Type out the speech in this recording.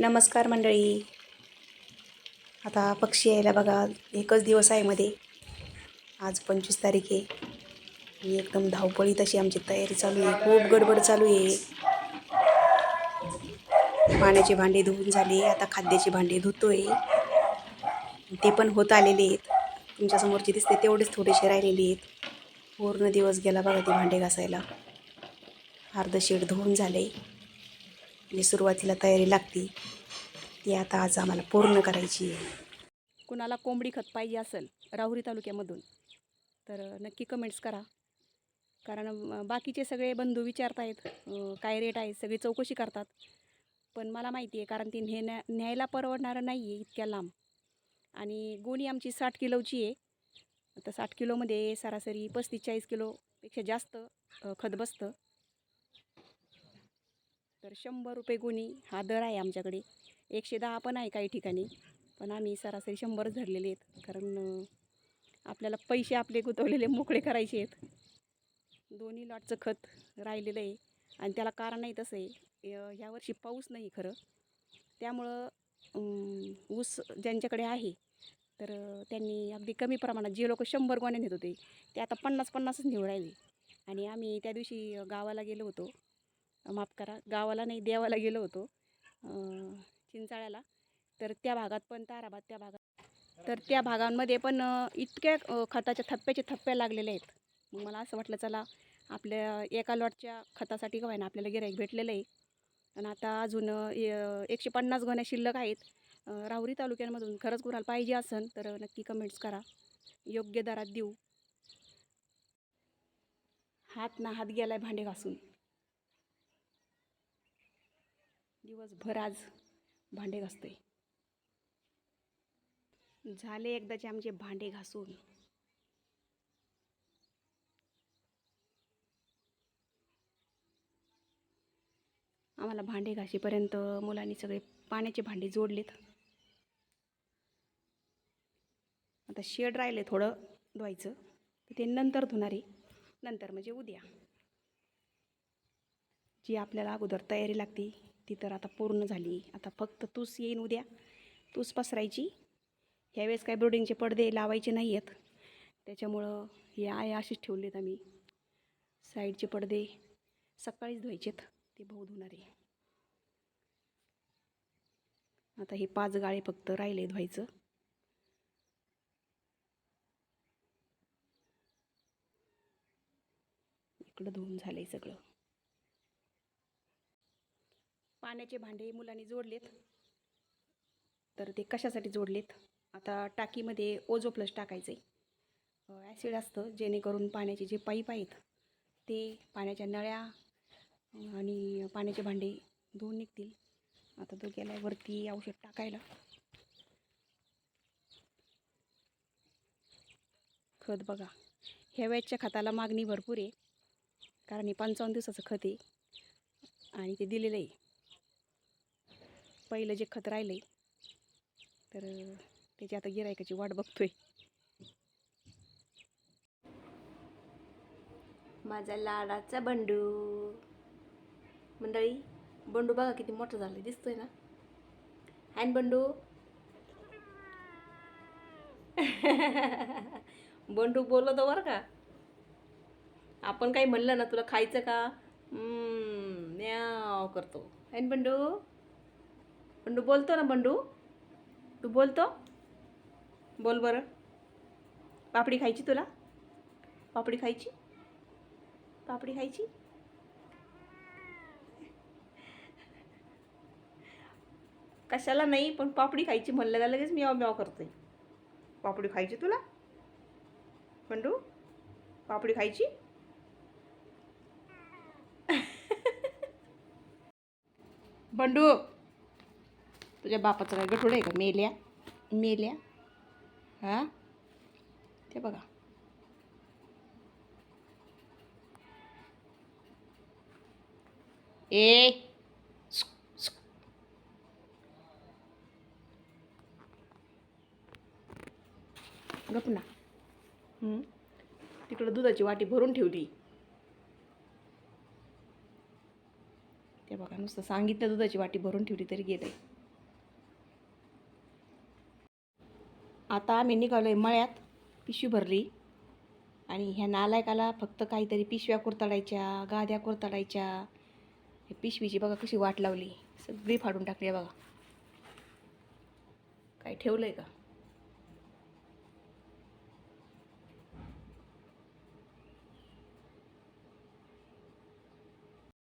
नमस्कार मंडळी. आता पक्षी यायला बघा एकच दिवस आहे मध्ये. आज पंचवीस तारीख आहे. आणि एकदम धावपळी तशी आमची तयारी चालू आहे. खूप गडबड चालू आहे. पाण्याची भांडी धुवून झाली. आता खाद्याची भांडी धुतोय. ते पण होत आलेले आहेत. तुमच्यासमोर जे दिसते तेवढेच थोडेसे राहिलेले आहेत. पूर्ण दिवस गेला बघा ते भांडे घासायला. अर्ध शेड धुवून झाले आणि सुरुवातीला तयारी लागते. ती आता आज आम्हाला पूर्ण करायची आहे. कुणाला कोंबडी खत पाहिजे असेल राहुरी तालुक्यामधून तर नक्की कमेंट्स करा. कारण बाकीचे सगळे बंधू विचारतायत आहेत काय रेट आहे सगळी चौकशी करतात. पण मला माहिती आहे कारण ती नेण्या न्यायला परवडणारं नाही आहे इतक्या लांब. आणि गोणी आमची साठ किलोची आहे. आता साठ किलोमध्ये सरासरी पस्तीस चाळीस किलोपेक्षा जास्त खत बसतं. तर शंभर रुपये गुणी हा दर आहे आमच्याकडे. एकशे दहा पण आहे काही ठिकाणी पण आम्ही सरासरी शंभरच धरलेले आहेत कारण आपल्याला पैसे आपले गुंतवलेले मोकळे करायचे आहेत. दोन्ही लॉटचं खत राहिलेलं आहे आणि त्याला कारण नाही तसं आहे ह्यावर्षी ह्या वर्षी पाऊस नाही खरं. त्यामुळं ऊस ज्यांच्याकडे आहे तर त्यांनी अगदी कमी प्रमाणात जे लोक शंभर गोण्या नेत होते ते आता पन्नास पन्नासच निवडायले आणि आम्ही त्या दिवशी गावाला गेलो होतो माफ करा गावाला नाही देवाला गेलो होतो चिंचाळ्याला. तर त्या भागात पण ताराबाद त्या भागात. तर त्या भागांमध्ये पण इतक्या खताच्या थप्प्याचे थप्प्या लागलेले आहेत. मग मला असं वाटलं चला आपल्या एका लॉटच्या खतासाठी काय ना आपल्याला गिराईक भेटलेलं आहे. आणि आता अजून य- एकशे पन्नास गोण्या शिल्लक आहेत. राहुरी तालुक्यांमधून खरंच कुणाला पाहिजे असेल तर नक्की कमेंट्स करा. योग्य दरात देऊ. हात ना हात गेला आहे भांडे घासून. दिवसभर आज भांडे घासतोय. झाले एकदाचे आमचे भांडे घासून. आम्हाला भांडे घाशीपर्यंत मुलांनी सगळे पाण्याचे भांडे जोडलेत. आता शेड राहिले थोडं धुवायचं. तर ते नंतर धुणार आहे. नंतर म्हणजे उद्या. जी आपल्याला अगोदर तयारी लागते. ती तर आता पूर्ण झाली. आता फक्त तूस येईन उद्या. तूस पसरायची. ह्यावेळेस काय ब्रोडिंगचे पडदे लावायचे नाही आहेत त्याच्यामुळं या आहे असेच ठेवलेत आम्ही. साईडचे पडदे सकाळीच धुवायचेत. ते भाऊ धुणार आहे. आता हे पाच गाळे फक्त राहिले धुवायचं. इकडं धुवून झालं आहे सगळं. पाण्याचे भांडे मुलांनी जोडलेत. तर ते कशासाठी जोडलेत? आता टाकीमध्ये ओझो प्लस टाकायचं आहे ॲसिड असतं जेणेकरून पाण्याचे जे पाईप आहेत ते पाण्याच्या नळ्या आणि पाण्याचे भांडे धुवून निघतील. आता तो गेला वरती औषध टाकायला. खत बघा. ह्या खताला मागणी भरपूर आहे. कारण हे पंचावन्न दिवसाचं खत आहे. आणि ते दिलेलं आहे. पहिलं जे खत राहिलं आहे तर त्याची आता गिरायकाची वाट बघतोय. माझा लाडाचा बंडू. मंडळी बंडू बघा किती मोठं झालं दिसतोय ना? हॅन बंडू. बंडू बोलतो बरं का? आपण काही म्हणलं ना तुला खायचं का? म्याव करतो. हॅन बंडू. बंडू बोलतो ना बंडू? तू बोलतो? बोल बरं. पापडी खायची तुला? पापडी खायची? पापडी खायची? कशाला नाही पण पापडी खायची म्हणलं का लगेच मी म्याव करते पापडी खायची तुला? बंडू पापडी खायची? बंडू तुझ्या बापाचं काय गठोड आहे का? मेल्या? मेल्या? हा? ते बघा. ए गप ना. तिकडं दुधाची वाटी भरून ठेवली. ते बघा नुसतं सांगितलं दुधाची वाटी भरून ठेवली तरी गेलं आता आम्ही निघालो आहे मळ्यात पिशवी भरली. आणि ह्या नालायकाला फक्त काहीतरी पिशव्या कुरतडायच्या गाद्या कुरतडायच्या. हे पिशवीची बघा कशी वाट लावली. सगळी फाडून टाकली आहे बघा. काही ठेवलं आहे का?